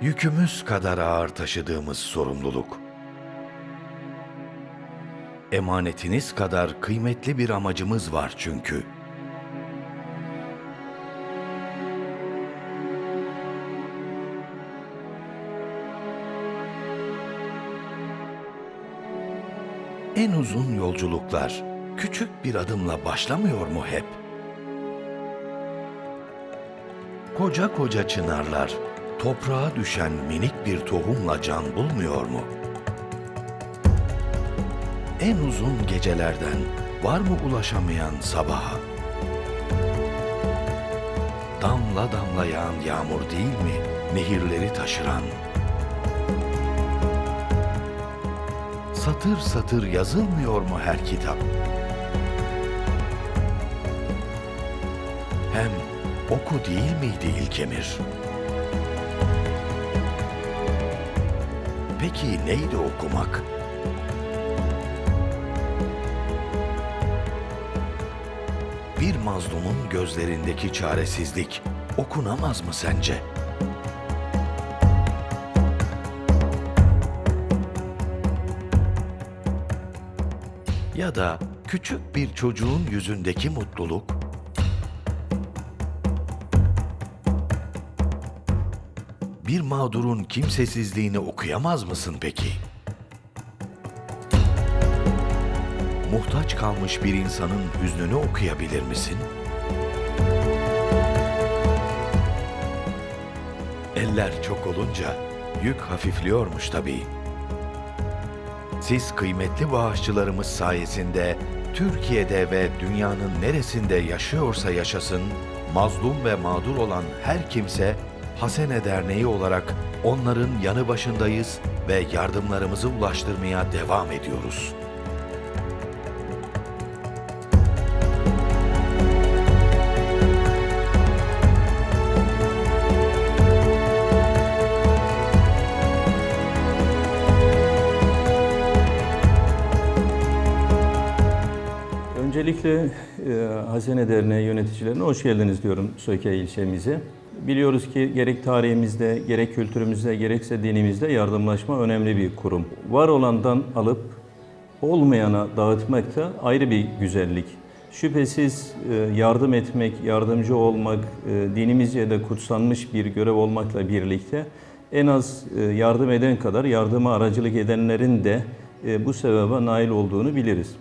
Yükümüz kadar ağır taşıdığımız sorumluluk. Emanetiniz kadar kıymetli bir amacımız var çünkü. En uzun yolculuklar küçük bir adımla başlamıyor mu hep? Koca koca çınarlar toprağa düşen minik bir tohumla can bulmuyor mu? En uzun gecelerden var mı ulaşamayan sabaha? Damla damla yağan yağmur değil mi nehirleri taşıran? Satır satır yazılmıyor mu her kitap? Hem oku değil miydi ilk emir? Peki neydi okumak? Bir mazlumun gözlerindeki çaresizlik okunamaz mı sence? Ya da küçük bir çocuğun yüzündeki mutluluk bir mağdurun kimsesizliğini okuyamaz mısın peki? Muhtaç kalmış bir insanın hüznünü okuyabilir misin? Eller çok olunca yük hafifliyormuş tabii. Siz kıymetli bağışçılarımız sayesinde Türkiye'de ve dünyanın neresinde yaşıyorsa yaşasın, mazlum ve mağdur olan her kimse Hasene Derneği olarak onların yanı başındayız ve yardımlarımızı ulaştırmaya devam ediyoruz. Öncelikle e, Hazine Derneği yöneticilerine hoş geldiniz diyorum Söke ilçemize. Biliyoruz ki gerek tarihimizde, gerek kültürümüzde, gerekse dinimizde yardımlaşma önemli bir kurum. Var olandan alıp olmayana dağıtmak da ayrı bir güzellik. Şüphesiz e, yardım etmek, yardımcı olmak, e, dinimizce de kutsanmış bir görev olmakla birlikte en az e, yardım eden kadar yardıma aracılık edenlerin de bu sebebe nail olduğunu biliriz.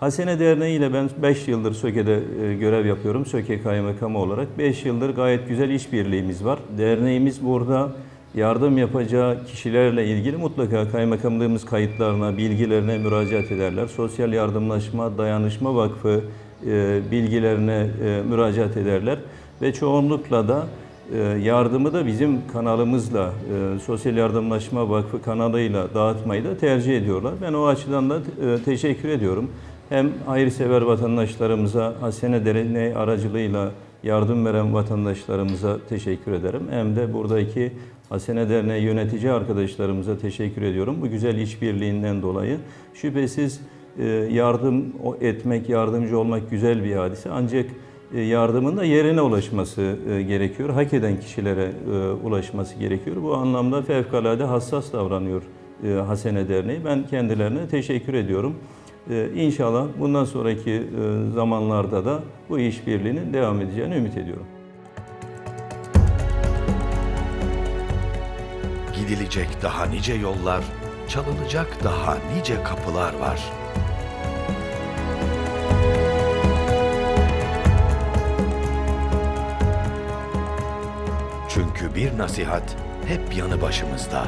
Hasene Derneği ile ben 5 yıldır Söke'de e, görev yapıyorum. Söke Kaymakamı olarak 5 yıldır gayet güzel işbirliğimiz var. Derneğimiz burada yardım yapacağı kişilerle ilgili mutlaka kaymakamlığımız kayıtlarına, bilgilerine müracaat ederler. Sosyal Yardımlaşma Dayanışma Vakfı e, bilgilerine e, müracaat ederler ve çoğunlukla da yardımı da bizim kanalımızla, Sosyal Yardımlaşma Vakfı kanalıyla dağıtmayı da tercih ediyorlar. Ben o açıdan da teşekkür ediyorum. Hem hayırsever vatandaşlarımıza, Hasene Derneği aracılığıyla yardım veren vatandaşlarımıza teşekkür ederim. Hem de buradaki Hasene Derneği yönetici arkadaşlarımıza teşekkür ediyorum. Bu güzel işbirliğinden dolayı. Şüphesiz e, yardım etmek, yardımcı olmak güzel bir hadise. Ancak e, yardımın da yerine ulaşması e, gerekiyor. Hak eden kişilere ulaşması gerekiyor. Bu anlamda fevkalade hassas davranıyor Hasene Derneği. Ben kendilerine teşekkür ediyorum. İnşallah bundan sonraki zamanlarda da bu işbirliğinin devam edeceğini ümit ediyorum. Gidilecek daha nice yollar, çalınacak daha nice kapılar var. Çünkü bir nasihat hep yanı başımızda.